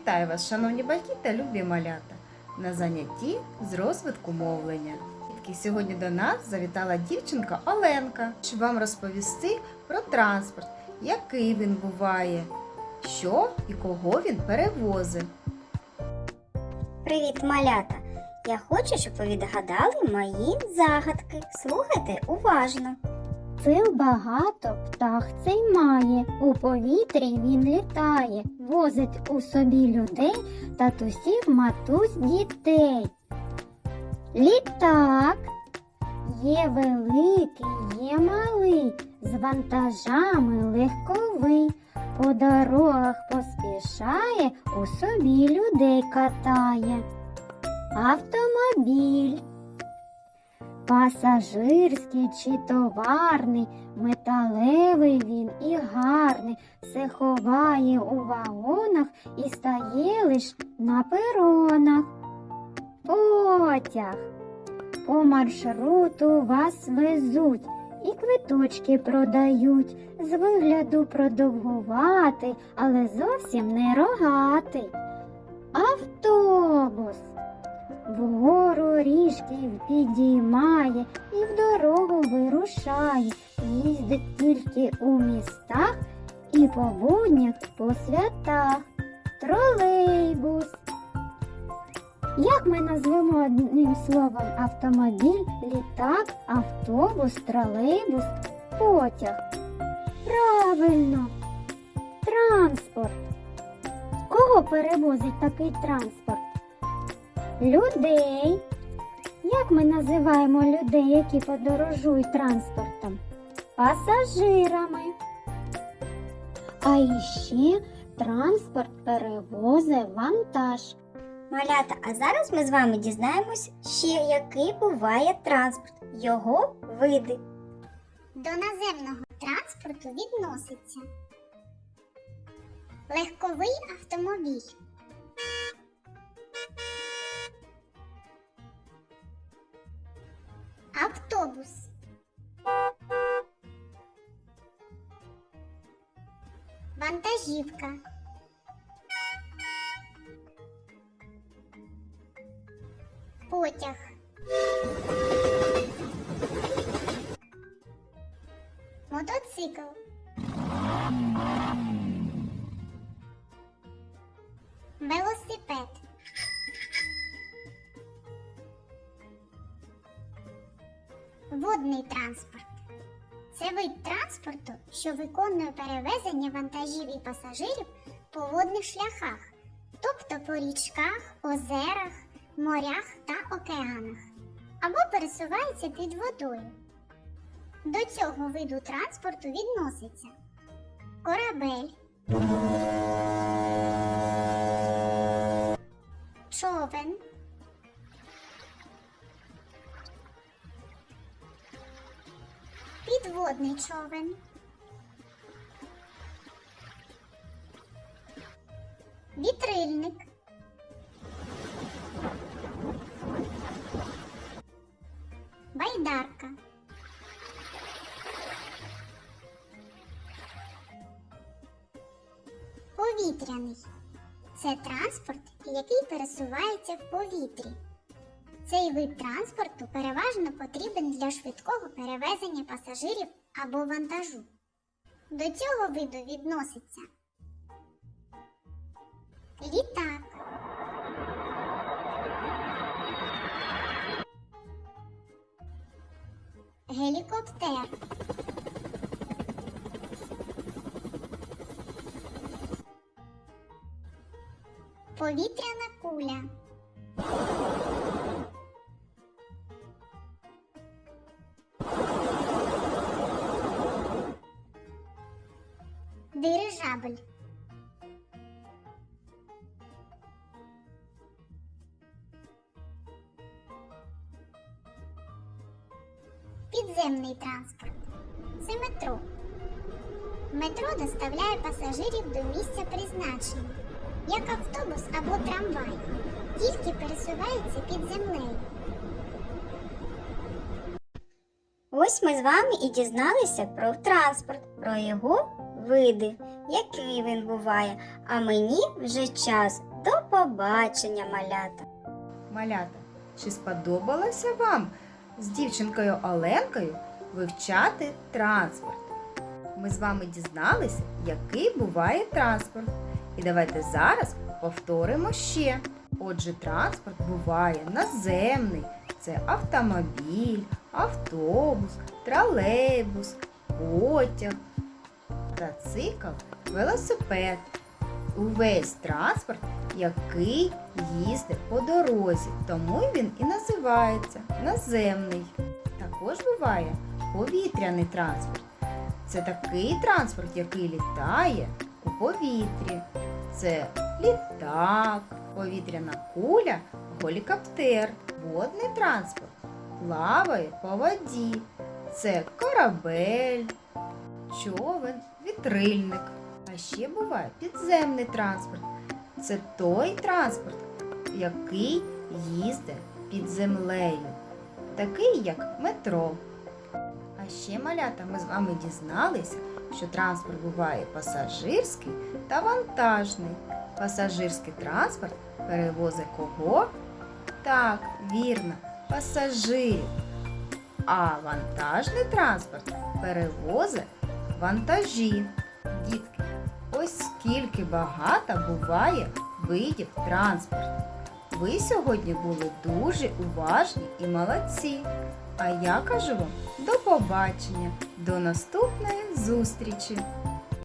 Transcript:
Вітаю вас, шановні батьки та любі малята, на занятті з розвитку мовлення. Сьогодні до нас завітала дівчинка Оленка, щоб вам розповісти про транспорт, який він буває, що і кого він перевозить. Привіт, малята! Я хочу, щоб ви відгадали мої загадки. Слухайте уважно. Сил багато птах цей має, у повітрі він літає, возить у собі людей, татусів, матусь, дітей. Літак є великий, є малий, з вантажами легковий, по дорогах поспішає, у собі людей катає. Автомобіль. Пасажирський чи товарний, металевий він і гарний, все ховає у вагонах і стає лиш на перонах. Потяг по маршруту вас везуть і квиточки продають. З вигляду продовгуватий, але зовсім не рогатий. Автобус вгору ріжки підіймає і в дорогу вирушає, їздить тільки у містах і по буднях по святах. Тролейбус. Як ми назвемо одним словом автомобіль, літак, автобус, тролейбус, потяг? Правильно, транспорт. Кого перевозить такий транспорт? Людей. Як ми називаємо людей, які подорожують транспортом? Пасажирами. А іще транспорт перевозить вантаж. Малята, а зараз ми з вами дізнаємось ще, який буває транспорт, його види. До наземного транспорту відноситься легковий автомобіль, вантажівка, потяг. Мотоцикл. Велосипед. Водний транспорт. Це вид транспорту, що виконує перевезення вантажів і пасажирів по водних шляхах, тобто по річках, озерах, морях та океанах, або пересувається під водою. До цього виду транспорту відноситься корабель, човен, підводний човен, вітрильник, байдарка. Повітряний це транспорт, який пересувається в повітрі. Цей вид транспорту переважно потрібен для швидкого перевезення пасажирів або вантажу. До цього виду відноситься літак, гелікоптер. Повітряна куля. Дирижабль. Підземний транспорт. Це метро. Метро доставляє пасажирів до місця призначення, як автобус або трамвай, тільки пересувається під землею. Ось ми з вами і дізналися про транспорт, про його види, який він буває. А мені вже час До побачення, малята! Малята, чи сподобалося вам з дівчинкою Оленкою вивчати транспорт? Ми з вами дізналися, який буває транспорт. І давайте зараз повторимо ще. Отже, транспорт буває наземний. Це автомобіль, автобус, тролейбус, потяг, мотоцикл, велосипед. Увесь транспорт, який їздить по дорозі, тому він і називається наземний. Також буває повітряний транспорт. Це такий транспорт, який літає у повітрі. Це літак, повітряна куля, гелікоптер, водний транспорт, плаває по воді. Це корабель, човен, вітрильник. А ще буває підземний транспорт. Це той транспорт, який їздить під землею, такий як метро. А ще малята ми з вами дізналися, що транспорт буває пасажирський та вантажний. Пасажирський транспорт перевозить кого? Так, вірно, пасажирів. А вантажний транспорт перевозить вантажі. Дітки, ось скільки багато буває видів транспорту. Ви сьогодні були дуже уважні і молодці. А я кажу вам до побачення, до наступної зустрічі!